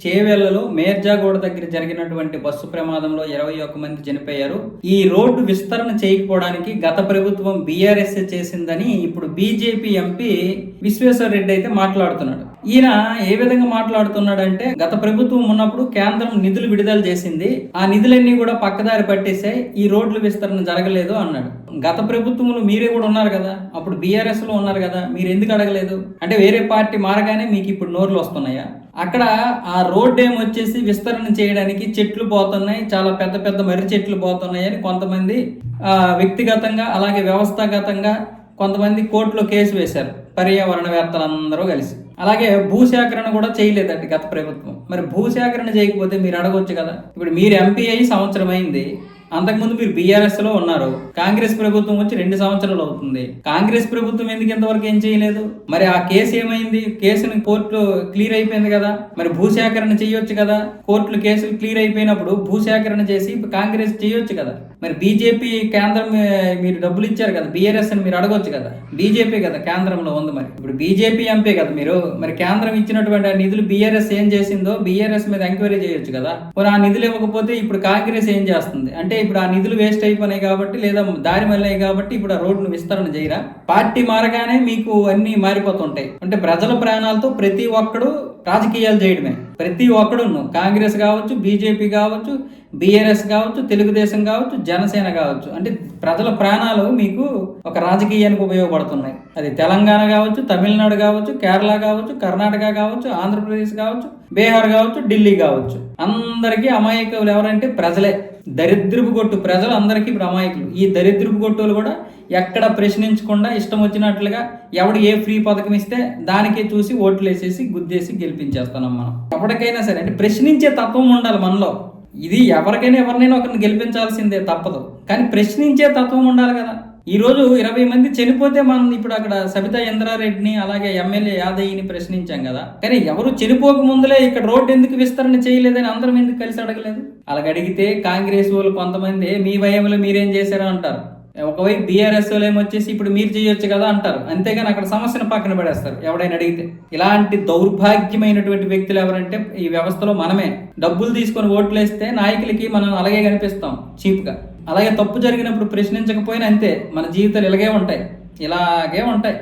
చేవెళ్ళలో మేర్జాగూడ దగ్గర జరిగినటువంటి బస్సు ప్రమాదంలో ఇరవై ఒక్క మంది చనిపోయారు. ఈ రోడ్డు విస్తరణ చేయకపోవడానికి గత ప్రభుత్వం బీఆర్ఎస్ చేసిందని ఇప్పుడు బీజేపీ ఎంపీ విశ్వేశ్వర రెడ్డి అయితే మాట్లాడుతున్నాడు. ఈయన ఏ విధంగా మాట్లాడుతున్నాడంటే గత ప్రభుత్వం ఉన్నప్పుడు కేంద్రం నిధులు విడుదల చేసింది ఆ నిధులన్నీ కూడా పక్కదారి పట్టేసాయి ఈ రోడ్లు విస్తరణ జరగలేదు అన్నాడు. గత ప్రభుత్వంలో మీరే కూడా ఉన్నారు కదా అప్పుడు బీఆర్ఎస్లో ఉన్నారు కదా మీరు ఎందుకు అడగలేదు? అంటే వేరే పార్టీ మారగానే మీకు ఇప్పుడు నోర్లు వస్తున్నాయా? అక్కడ ఆ రోడ్ ఏం వచ్చేసి విస్తరణ చేయడానికి చెట్లు పోతున్నాయి చాలా పెద్ద పెద్ద మర్రి చెట్లు పోతున్నాయి అని కొంతమంది వ్యక్తిగతంగా అలాగే వ్యవస్థాగతంగా కొంతమంది కోర్టులో కేసు వేశారు. పర్యావరణవేత్తలందరూ కలిసి. అలాగే భూసేకరణ కూడా చేయలేదండి గత ప్రభుత్వం. మరి భూసేకరణ చేయకపోతే మీరు అడగొచ్చు కదా? ఇప్పుడు మీరు ఎంపీ అయ్యి సంవత్సరం అయింది. అంతకుముందు మీరు బీఆర్ఎస్లో ఉన్నారు. కాంగ్రెస్ ప్రభుత్వం వచ్చి రెండు సంవత్సరాలు అవుతుంది. కాంగ్రెస్ ప్రభుత్వం ఎందుకు ఇంతవరకు ఏం చేయలేదు? మరి ఆ కేసు ఏమైంది? కేసుని కోర్టు క్లియర్ అయిపోయింది కదా? మరి భూసేకరణ చేయొచ్చు కదా? కోర్టులు కేసులు క్లియర్ అయిపోయినప్పుడు భూసేకరణ చేసి కాంగ్రెస్ చేయొచ్చు కదా? మరి బీజేపీ కేంద్రం మీరు డబ్బులు ఇచ్చారు కదా? బీఆర్ఎస్ అని మీరు అడగొచ్చు కదా? బీజేపీ కదా కేంద్రంలో ఉంది మరి. ఇప్పుడు బీజేపీ ఎంపీ కదా మీరు? మరి కేంద్రం ఇచ్చినటువంటి ఆ నిధులు బీఆర్ఎస్ ఏం చేసిందో? బీఆర్ఎస్ మీద ఎంక్వైరీ చేయొచ్చు కదా? మరి ఆ నిధులు ఇవ్వకపోతే ఇప్పుడు కాంగ్రెస్ ఏం చేస్తుంది? అంటే ఇప్పుడు ఆ నిధులు వేస్ట్ అయిపోయినాయి కాబట్టి లేదా దారి మళ్ళీ కాబట్టి ఇప్పుడు ఆ రోడ్డును విస్తరణ చేయరా? పార్టీ మారగానే మీకు అన్ని మారిపోతుంటాయి. అంటే ప్రజల ప్రాణాలతో ప్రతి ఒక్కడు రాజకీయాలు చేయడమే. ప్రతి ఒక్కడును. కాంగ్రెస్ కావచ్చు బీజేపీ కావచ్చు బీఆర్ఎస్ కావచ్చు తెలుగుదేశం కావచ్చు జనసేన కావచ్చు. అంటే ప్రజల ప్రాణాలు మీకు ఒక రాజకీయానికి ఉపయోగపడుతున్నాయి. అది తెలంగాణ కావచ్చు తమిళనాడు కావచ్చు కేరళ కావచ్చు కర్ణాటక కావచ్చు ఆంధ్రప్రదేశ్ కావచ్చు బీహార్ కావచ్చు ఢిల్లీ కావచ్చు. అందరికీ అమాయకులు ఎవరంటే ప్రజలే. దరిద్రపు కొట్టు ప్రజలు అందరికీ ఇప్పుడు అమాయకులు. ఈ దరిద్రపు కొట్టులు కూడా ఎక్కడ ప్రశ్నించకుండా ఇష్టం వచ్చినట్లుగా ఎవడు ఏ ఫ్రీ పథకం ఇస్తే దానికే చూసి ఓట్లు వేసేసి గుద్దేసి గెలిపించేస్తున్నాం మనం. ఎప్పటికైనా సరే అంటే ప్రశ్నించే తత్వం ఉండాలి మనలో. ఇది ఎవరికైనా ఎవరినైనా ఒకరిని గెలిపించాల్సిందే తప్పదు. కానీ ప్రశ్నించే తత్వం ఉండాలి కదా. ఈరోజు ఇరవై మంది చనిపోతే మనం ఇప్పుడు అక్కడ సబితా ఇంద్రారెడ్డిని అలాగే ఎమ్మెల్యే యాదయ్యని ప్రశ్నించాం కదా. కానీ ఎవరు చనిపోక ముందులే ఇక్కడ రోడ్డు ఎందుకు విస్తరణ చేయలేదని అందరం ఎందుకు కలిసి అడగలేదు? అలాగ అడిగితే కాంగ్రెస్ వాళ్ళు కొంతమంది మీ భయంలో మీరేం చేశారో? అంటారు. ఒకవైపు బీఆర్ఎస్ ఏమో ఏమొచ్చేసి ఇప్పుడు మీరు చేయొచ్చు కదా అంటారు. అంతేగాని అక్కడ సమస్యను పక్కన పడేస్తారు. ఎవడైనా అడిగితే. ఇలాంటి దౌర్భాగ్యమైనటువంటి వ్యక్తులు ఎవరంటే ఈ వ్యవస్థలో మనమే. డబ్బులు తీసుకొని ఓట్లు వేస్తే నాయకులకి మనం అలాగే కనిపిస్తాం చీప్గా. అలాగే తప్పు జరిగినప్పుడు ప్రశ్నించకపోయినా అంతే. మన జీవితాలు ఇలాగే ఉంటాయి. ఇలాగే ఉంటాయి.